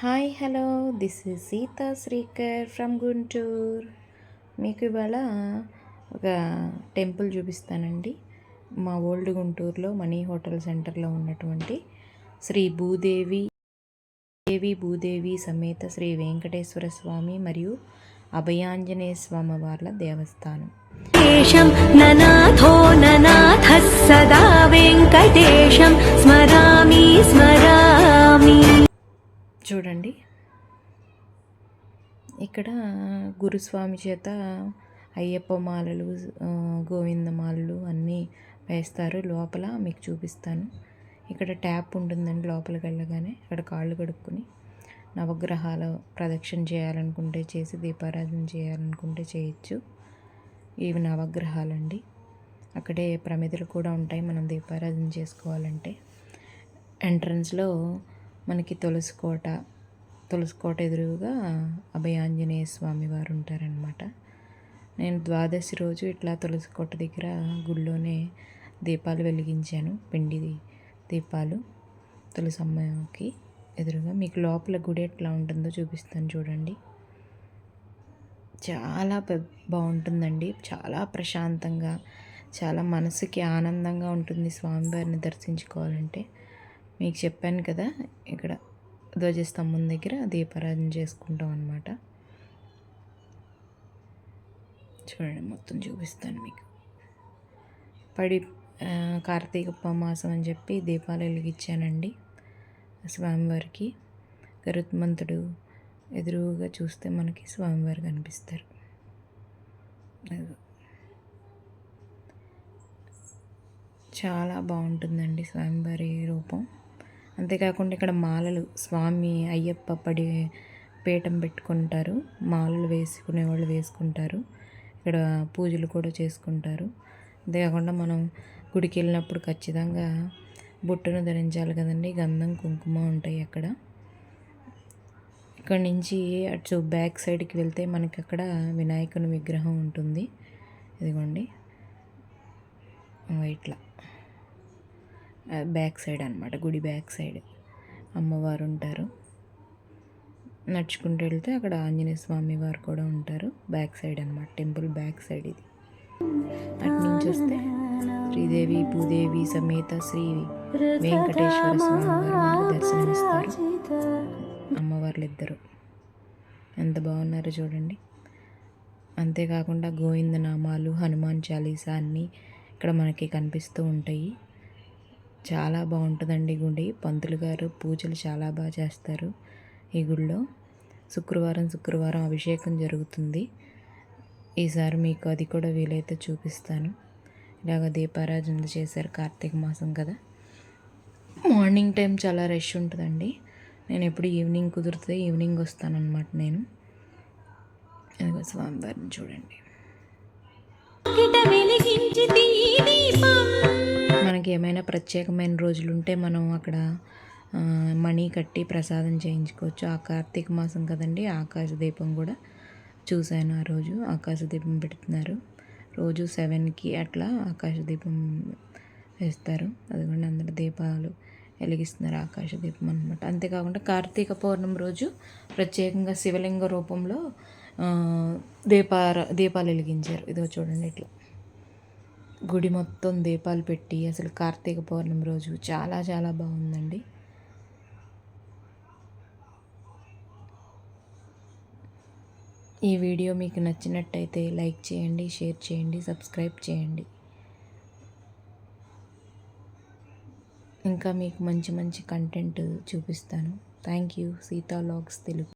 Hi hello this is Sita Srikar from Guntur మీకు ఇవాళ ఒక టెంపుల్ చూపిస్తానండి. మా ఓల్డ్ గుంటూరులో మనీ హోటల్ సెంటర్లో ఉన్నటువంటి శ్రీ భూదేవి దేవి భూదేవి సమేత శ్రీ వెంకటేశ్వర స్వామి మరియు అభయాంజనేయ స్వామి వార్ల దేవస్థానం. దేశం ననాథో ననాథ సదా వెంకటేశం. స్మరామి స్మర చూడండి. ఇక్కడ గురుస్వామి చేత అయ్యప్ప మాలలు గోవింద మాలలు అన్నీ వేస్తారు. లోపల మీకు చూపిస్తాను. ఇక్కడ ట్యాప్ ఉంటుందండి లోపలికి వెళ్ళగానే. ఇక్కడ కాళ్ళు కడుక్కొని నవగ్రహాల ప్రదక్షిణ చేయాలనుకుంటే చేసి దీపారాధన చేయాలనుకుంటే చేయొచ్చు. ఇవి నవగ్రహాలండి. అక్కడే ప్రమిదలు కూడా ఉంటాయి. మనం దీపారాధన చేసుకోవాలంటే. ఎంట్రన్స్లో మనకి తులసి కోట తులసి కోట ఎదురుగా అభయాంజనేయ స్వామి వారు ఉంటారనమాట నేను ద్వాదశి రోజు ఇట్లా తులసి కోట దగ్గర గుళ్ళోనే దీపాలు వెలిగించాను పిండి దీపాలు తులసమ్మకి ఎదురుగా. మీకు లోపల గుడి ఎట్లా ఉంటుందో చూపిస్తాను చూడండి. చాలా బాగుంటుందండి. చాలా ప్రశాంతంగా చాలా మనసుకి ఆనందంగా ఉంటుంది స్వామివారిని దర్శించుకోవాలంటే. మీకు చెప్పాను కదా ఇక్కడ ధ్వజస్తంభం దగ్గర దీపారాధన చేసుకుంటాం అనమాట చూడండి మొత్తం చూపిస్తాను మీకు. పడి కార్తీక మాసం అని చెప్పి దీపాలు వెలిగించానండి స్వామివారికి గరుత్మంతుడు ఎదురుగా చూస్తే మనకి స్వామివారు కనిపిస్తారు. చాలా బాగుంటుందండి స్వామివారి రూపం. అంతేకాకుండా ఇక్కడ మాలలు స్వామి అయ్యప్ప పడి పీఠం పెట్టుకుంటారు. మాలలు వేసుకునే వాళ్ళు వేసుకుంటారు. ఇక్కడ పూజలు కూడా చేసుకుంటారు. అంతేకాకుండా మనం గుడికి వెళ్ళినప్పుడు ఖచ్చితంగా బొట్టును ధరించాలి కదండి. గంధం కుంకుమ ఉంటాయి అక్కడ. ఇక్కడ నుంచి అటు బ్యాక్ సైడ్కి వెళ్తే మనకి అక్కడ వినాయకుని విగ్రహం ఉంటుంది. ఇదిగోండి. ఇట్లా. బ్యాక్ సైడ్ అనమాట గుడి బ్యాక్ సైడ్. అమ్మవారు ఉంటారు. నడుచుకుంటూ వెళ్తే అక్కడ ఆంజనేయ స్వామి వారు కూడా ఉంటారు బ్యాక్ సైడ్ అనమాట టెంపుల్ బ్యాక్ సైడ్ ఇది. అటు నుంచి వస్తే శ్రీదేవి భూదేవి సమేత శ్రీ వెంకటేశ్వర స్వామి వారు మనకు దర్శనమిస్తారు అమ్మవార్లు ఇద్దరు. ఎంత బాగున్నారో చూడండి. అంతేకాకుండా గోవింద నామాలు హనుమాన్ చాలీసా అన్నీ ఇక్కడ మనకి కనిపిస్తూ ఉంటాయి. చాలా బాగుంటుందండి గుడి. పంతులు గారు పూజలు చాలా బాగా చేస్తారు ఈ గుడిలో. శుక్రవారం శుక్రవారం అభిషేకం జరుగుతుంది. ఈసారి మీకు అది కూడా వీలైతే చూపిస్తాను. ఇలాగ దీపారాజన చేశారు కార్తీక మాసం కదా. మార్నింగ్ టైం చాలా రష్ ఉంటుందండి. నేను ఎప్పుడు ఈవినింగ్ కుదిరితే ఈవినింగ్ వస్తానన్నమాట నేను. ఇదిగో స్వామివారిని చూడండి. వెలిగించి దీపం మనకి ఏమైనా ప్రత్యేకమైన రోజులు ఉంటే మనం అక్కడ మనీ కట్టి ప్రసాదం చేయించుకోవచ్చు. ఆ కార్తీక మాసం కదండి ఆకాశ దీపం కూడా చూశాను ఆ రోజు. ఆకాశ దీపం పెడుతున్నారు. రోజు సెవెన్కి అట్లా ఆకాశ దీపం వేస్తారు. అదిగోండి అందరు దీపాలు వెలిగిస్తున్నారు ఆకాశ దీపం అనమాట అంతేకాకుండా కార్తీక పౌర్ణమి రోజు ప్రత్యేకంగా శివలింగ రూపంలో దీపార దీపాలు వెలిగించారు. ఇదిగో చూడండి ఇట్లా. గుడి మొత్తం దీపాలు పెట్టి అసలు కార్తీక పౌర్ణమి రోజు చాలా చాలా బాగుందండి. ఈ వీడియో మీకు నచ్చినట్టయితే లైక్ చేయండి షేర్ చేయండి సబ్స్క్రైబ్ చేయండి. ఇంకా మీకు మంచి మంచి కంటెంట్ చూపిస్తాను. Thank you. Sita logs Telugu.